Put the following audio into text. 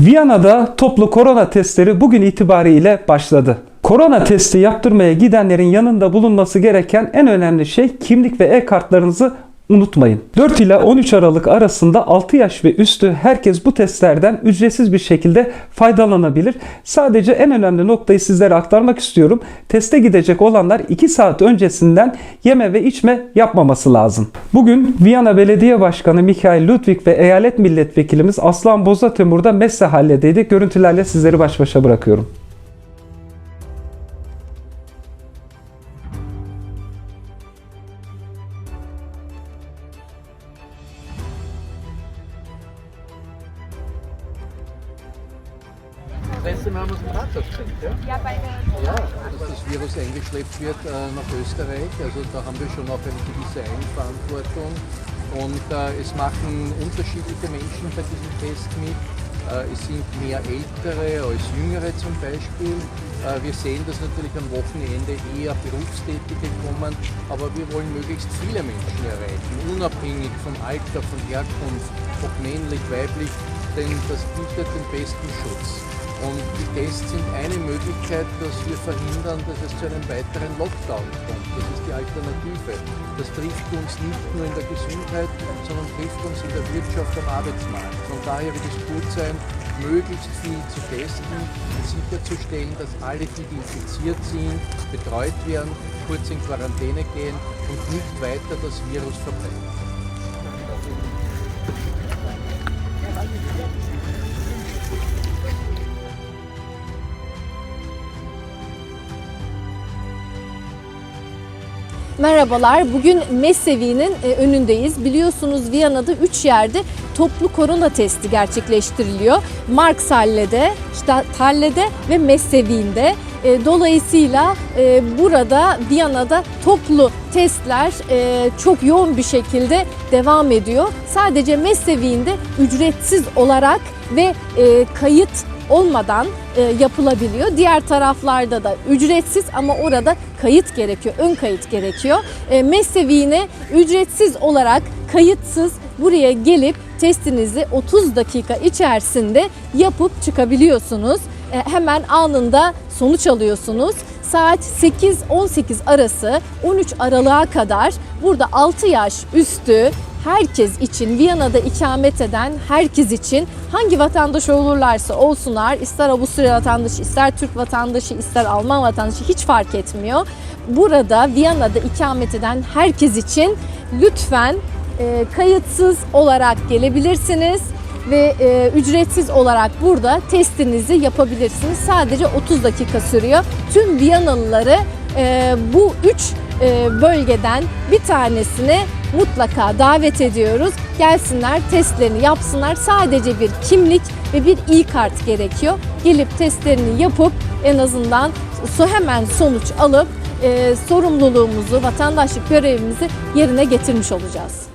Viyana'da toplu korona testleri bugün itibariyle başladı. Korona testi yaptırmaya gidenlerin yanında bulunması gereken en önemli şey kimlik ve e-kartlarınızı unutmayın. 4 ile 13 Aralık arasında 6 yaş ve üstü herkes bu testlerden ücretsiz bir şekilde faydalanabilir. Sadece en önemli noktayı sizlere aktarmak istiyorum. Teste gidecek olanlar 2 saat öncesinden yeme ve içme yapmaması lazım. Bugün Viyana Belediye Başkanı Michael Ludwig ve eyalet milletvekilimiz Aslan Bozatemur'da Messe halledeydi. Görüntülerle sizleri baş başa bırakıyorum. Das letzte Mal haben wir es im Rathaus gekriegt, ja? Ja, bei der Ja, dass das Virus eingeschleppt wird äh, nach Österreich. Also da haben wir schon auch eine gewisse Eigenverantwortung. Und äh, es machen unterschiedliche Menschen bei diesem Test mit. Äh, es sind mehr Ältere als Jüngere zum Beispiel. Äh, wir sehen, dass natürlich am Wochenende eher Berufstätige kommen, aber wir wollen möglichst viele Menschen erreichen, unabhängig vom Alter, von Herkunft, ob männlich, weiblich, denn das bietet den besten Schutz. Und die Tests sind eine Möglichkeit, dass wir verhindern, dass es zu einem weiteren Lockdown kommt. Das ist die Alternative. Das trifft uns nicht nur in der Gesundheit, sondern trifft uns in der Wirtschaft am Arbeitsmarkt. Von daher wird es gut sein, möglichst viel zu testen und sicherzustellen, dass alle, die infiziert sind, betreut werden, kurz in Quarantäne gehen und nicht weiter das Virus verbreiten. Merhabalar. Bugün Messevi'nin e, önündeyiz. Biliyorsunuz Viyana'da 3 yerde toplu korona testi gerçekleştiriliyor. Markshalle'de, Stadthalle'de ve Messevi'nde. E, Dolayısıyla e, burada Viyana'da toplu testler çok yoğun bir şekilde devam ediyor. Sadece Messevi'nde ücretsiz olarak ve kayıt olmadan e, yapılabiliyor. Diğer taraflarda da ücretsiz ama orada kayıt gerekiyor, ön kayıt gerekiyor. E, Messevi'ne ücretsiz olarak kayıtsız buraya gelip testinizi 30 dakika içerisinde yapıp çıkabiliyorsunuz. E, hemen anında sonuç alıyorsunuz. Saat 8-18 arası 13 Aralık'a kadar burada 6 yaş üstü herkes için Viyana'da ikamet eden herkes için hangi vatandaş olurlarsa olsunlar ister Avusturya vatandaşı ister Türk vatandaşı ister Alman vatandaşı hiç fark etmiyor. Burada Viyana'da ikamet eden herkes için lütfen e, kayıtsız olarak gelebilirsiniz ve e, ücretsiz olarak burada testinizi yapabilirsiniz. Sadece 30 dakika sürüyor. Tüm Viyanalıları e, bu üç e, bölgeden bir tanesine mutlaka davet ediyoruz. Gelsinler, testlerini yapsınlar. Sadece bir kimlik ve bir e-kart gerekiyor. Gelip testlerini yapıp en azından hemen sonuç alıp e, sorumluluğumuzu, vatandaşlık görevimizi yerine getirmiş olacağız.